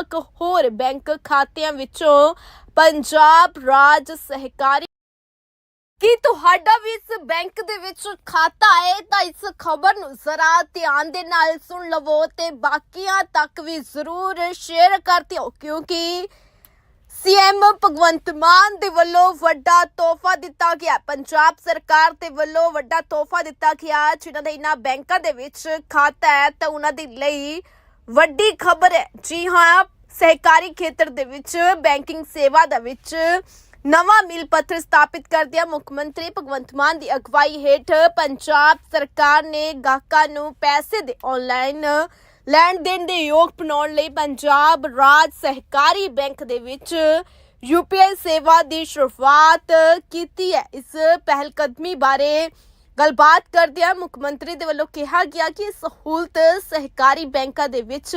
ਇੱਕ ਹੋਰ ਬੈਂਕ ਖਾਤਿਆਂ ਵਿੱਚੋਂ ਪੰਜਾਬ ਰਾਜ ਸਹਿਕਾਰੀ ਕੀ ਤੁਹਾਡਾ ਵੀ ਇਸ ਬੈਂਕ ਦੇ ਵਿੱਚ ਖਾਤਾ ਹੈ? ਤਾਂ ਇਸ ਖਬਰ ਨੂੰ ਜ਼ਰਾ ਧਿਆਨ ਦੇ ਨਾਲ ਸੁਣ ਲਵੋ ਤੇ ਬਾਕੀਆਂ ਤੱਕ ਵੀ ਜ਼ਰੂਰ ਸ਼ੇਅਰ ਕਰ ਦਿਓ, ਕਿਉਂਕਿ ਸੀਐਮ ਭਗਵੰਤ ਮਾਨ ਦੇ ਵੱਲੋਂ ਵੱਡਾ ਤੋਹਫਾ ਦਿੱਤਾ ਗਿਆ। ਪੰਜਾਬ ਸਰਕਾਰ ਦੇ ਵੱਲੋਂ ਵੱਡਾ ਤੋਹਫਾ ਦਿੱਤਾ ਗਿਆ, ਜਿਨ੍ਹਾਂ ਦੇ ਇਨ੍ਹਾਂ ਬੈਂਕਾਂ ਦੇ ਵਿੱਚ ਖਾਤਾ ਹੈ, ਤਾਂ ਉਹਨਾਂ ਦੇ ਲਈ ਵੱਡੀ ਖਬਰ ਹੈ। ਜੀ ਹਾਂ, ਸਹਿਕਾਰੀ ਖੇਤਰ ਦੇ ਵਿੱਚ, ਬੈਂਕਿੰਗ ਸੇਵਾ ਦੇ ਵਿੱਚ ਨਵਾਂ ਮਿਲ ਪੱਥਰ ਸਥਾਪਿਤ ਕਰਦਿਆਂ ਮੁੱਖ ਮੰਤਰੀ ਭਗਵੰਤ ਮਾਨ ਦੀ ਅਗਵਾਈ ਹੇਠ ਪੰਜਾਬ ਸਰਕਾਰ ਨੇ ਗਾਹਕਾਂ ਨੂੰ ਪੈਸੇ ਦੇ ਆਨਲਾਈਨ ਲੈਣ ਦੇਣ ਦੇ ਯੋਗ ਬਣਾਉਣ ਲਈ ਪੰਜਾਬ ਰਾਜ ਸਹਿਕਾਰੀ ਬੈਂਕ ਦੇ ਵਿੱਚ ਯੂਪੀਆਈ ਸੇਵਾ ਦੀ ਸ਼ੁਰੂਆਤ ਕੀਤੀ ਹੈ। ਇਸ ਪਹਿਲ ਕਦਮੀ ਬਾਰੇ ਗੱਲਬਾਤ ਕਰਦਿਆਂ ਮੁੱਖ ਮੰਤਰੀ ਦੇ ਵੱਲੋਂ ਕਿਹਾ ਗਿਆ ਕਿ ਸਹੂਲਤ ਸਹਿਕਾਰੀ ਬੈਂਕਾਂ ਦੇ ਵਿੱਚ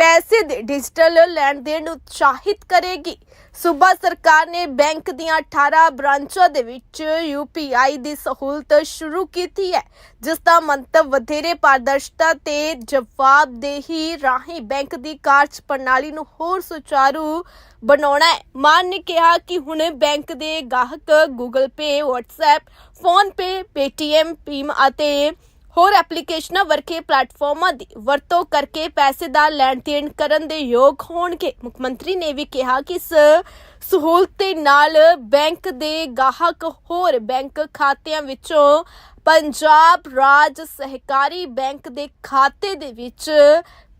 ਪੈਸੇ ਦੇ ਡਿਜੀਟਲ ਲੈਣ ਦੇਣ ਨੂੰ ਉਤਸ਼ਾਹਿਤ ਕਰੇਗੀ। ਸੂਬਾ ਸਰਕਾਰ ਨੇ ਬੈਂਕ ਦੀਆਂ 18 ਬ੍ਰਾਂਚਾਂ ਦੇ ਵਿੱਚ ਯੂਪੀਆਈ ਦੀ ਸਹੂਲਤ ਸ਼ੁਰੂ ਕੀਤੀ ਹੈ, ਜਿਸ ਦਾ ਮੰਤਵ ਵਧੇਰੇ ਪਾਰਦਰਸ਼ਤਾ ਤੇ ਜਵਾਬਦੇਹੀ ਰਾਹੀਂ ਬੈਂਕ ਦੀ ਕਾਰਜ ਪ੍ਰਣਾਲੀ ਨੂੰ ਹੋਰ ਸੁਚਾਰੂ ਬਣਾਉਣਾ ਹੈ। ਮਾਨ ਨੇ ਕਿਹਾ ਕਿ ਹੁਣ ਬੈਂਕ ਦੇ ਗਾਹਕ Google Pay WhatsApp PhonePe Paytm Bhim ਅਤੇ ਹੋਰ ਐਪਲੀਕੇਸ਼ਨਾਂ ਵਰਗੇ ਪਲੇਟਫਾਰਮਾਂ ਦੀ ਵਰਤੋਂ ਕਰਕੇ ਪੈਸੇ ਦਾ ਲੈਣ ਦੇਣ ਕਰਨ ਦੇ ਯੋਗ ਹੋਣਗੇ। ਮੁੱਖ ਮੰਤਰੀ ਨੇ ਵੀ ਕਿਹਾ ਕਿ ਇਸ ਸਹੂਲਤ ਦੇ ਨਾਲ ਬੈਂਕ ਦੇ ਗਾਹਕ ਹੋਰ ਬੈਂਕ ਖਾਤਿਆਂ ਵਿੱਚੋਂ ਪੰਜਾਬ ਰਾਜ ਸਹਿਕਾਰੀ ਬੈਂਕ ਦੇ ਖਾਤੇ ਦੇ ਵਿੱਚ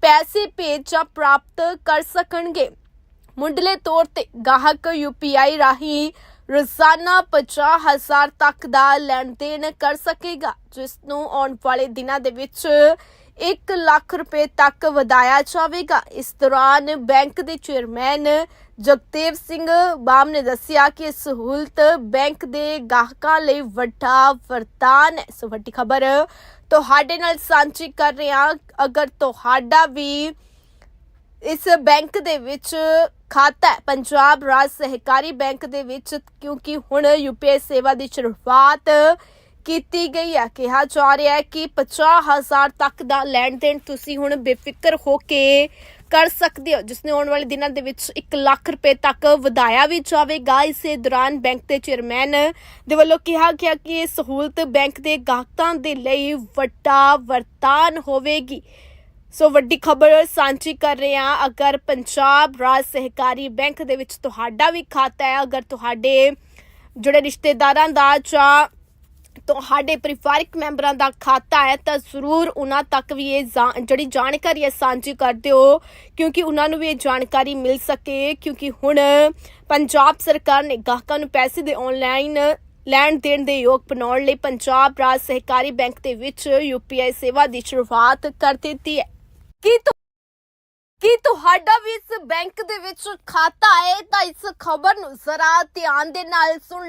ਪੈਸੇ ਭੇਜ ਜਾਂ ਪ੍ਰਾਪਤ ਕਰ ਸਕਣਗੇ। ਮੁੱਢਲੇ ਤੌਰ ਤੇ ਗਾਹਕ ਯੂਪੀਆਈ ਰਾਹੀਂ ਰੋਜ਼ਾਨਾ 50000 ਤੱਕ ਦਾ ਲੈਣ ਦੇਣ ਕਰ ਸਕੇਗਾ, ਜਿਸ ਨੂੰ ਆਉਣ ਵਾਲੇ ਦਿਨਾਂ ਦੇ ਵਿੱਚ 1 ਲੱਖ ਰੁਪਏ ਤੱਕ ਵਧਾਇਆ ਜਾਵੇਗਾ। ਇਸ ਦੌਰਾਨ ਬੈਂਕ ਦੇ ਚੇਅਰਮੈਨ ਜਗਤੇਵ ਸਿੰਘ ਬਾਮ ਨੇ ਦੱਸਿਆ ਕਿ ਇਹ ਸਹੂਲਤ ਬੈਂਕ ਦੇ ਗਾਹਕਾਂ ਲਈ ਵੱਡਾ ਵਰਦਾਨ ਹੈ। ਸੋ ਵੱਡੀ ਖਬਰ ਤੁਹਾਡੇ ਨਾਲ ਸਾਂਝੀ ਕਰ ਰਹੇ ਅਗਰ ਤੁਹਾਡਾ ਵੀ ਇਸ ਬੈਂਕ ਦੇ ਵਿੱਚ ਖਾਤਾ ਹੈ। ਪੰਜਾਬ ਰਾਜ ਸਹਿਕਾਰੀ ਬੈਂਕ ਦੇ ਵਿੱਚ ਕਿਉਂਕਿ ਹੁਣ ਯੂਪੀਆਈ ਸੇਵਾ ਦੀ ਸ਼ੁਰੂਆਤ ਕੀਤੀ ਗਈ ਹੈ, ਕਿਹਾ ਜਾ ਰਿਹਾ ਹੈ ਕਿ 50000 ਤੱਕ ਦਾ ਲੈਣ ਦੇਣ ਤੁਸੀਂ ਹੁਣ ਬੇਫਿਕਰ ਹੋ ਕੇ ਕਰ ਸਕਦੇ ਹੋ, ਜਿਸ ਨੇ ਆਉਣ ਵਾਲੇ ਦਿਨਾਂ ਦੇ ਵਿੱਚ 1 ਲੱਖ ਰੁਪਏ ਤੱਕ ਵਧਾਇਆ ਵੀ ਜਾਵੇਗਾ। ਇਸੇ ਦੌਰਾਨ ਬੈਂਕ ਦੇ ਚੇਅਰਮੈਨ ਦੇ ਵੱਲੋਂ ਕਿਹਾ ਗਿਆ ਕਿ ਇਹ ਸਹੂਲਤ ਬੈਂਕ ਦੇ ਗਾਹਕਾਂ ਦੇ ਲਈ ਵੱਡਾ ਵਰਤਾਨ ਹੋਵੇਗੀ। ਸੋ ਵੱਡੀ ਖਬਰ ਸਾਂਝੀ ਕਰ ਰਹੇ ਹਾਂ। ਅਗਰ ਪੰਜਾਬ ਰਾਜ ਸਹਿਕਾਰੀ ਬੈਂਕ ਦੇ ਵਿੱਚ ਤੁਹਾਡਾ ਵੀ ਖਾਤਾ ਹੈ, ਅਗਰ ਤੁਹਾਡੇ ਜਿਹੜੇ ਰਿਸ਼ਤੇਦਾਰਾਂ ਦਾ ਜਾਂ ਤੁਹਾਡੇ ਪਰਿਵਾਰਕ ਮੈਂਬਰਾਂ ਦਾ ਖਾਤਾ ਹੈ, ਤਾਂ ਜ਼ਰੂਰ ਉਹਨਾਂ ਤੱਕ ਵੀ ਇਹ ਜਾ- ਜਿਹੜੀ ਜਾਣਕਾਰੀ ਹੈ ਸਾਂਝੀ ਕਰ ਦਿਓ, ਕਿਉਂਕਿ ਉਹਨਾਂ ਨੂੰ ਵੀ ਇਹ ਜਾਣਕਾਰੀ ਮਿਲ ਸਕੇ, ਕਿਉਂਕਿ ਹੁਣ ਪੰਜਾਬ ਸਰਕਾਰ ਨੇ ਗਾਹਕਾਂ ਨੂੰ ਪੈਸੇ ਦੇ ਆਨਲਾਈਨ ਲੈਣ ਦੇਣ ਦੇ ਯੋਗ ਬਣਾਉਣ ਲਈ ਪੰਜਾਬ ਰਾਜ ਸਹਿਕਾਰੀ ਬੈਂਕ ਦੇ ਵਿੱਚ ਯੂਪੀਆਈ ਸੇਵਾ ਦੀ ਸ਼ੁਰੂਆਤ ਕਰ ਦਿੱਤੀ ਹੈ। ਕੀ ਕੀ ਤੁਹਾਡਾ ਵੀ ਇਸ ਬੈਂਕ ਦੇ ਵਿੱਚ ਖਾਤਾ ਹੈ ਤਾਂ ਇਸ ਖਬਰ ਨੂੰ ਜ਼ਰਾ ਧਿਆਨ ਦੇ ਨਾਲ ਸੁਣ ਲਓ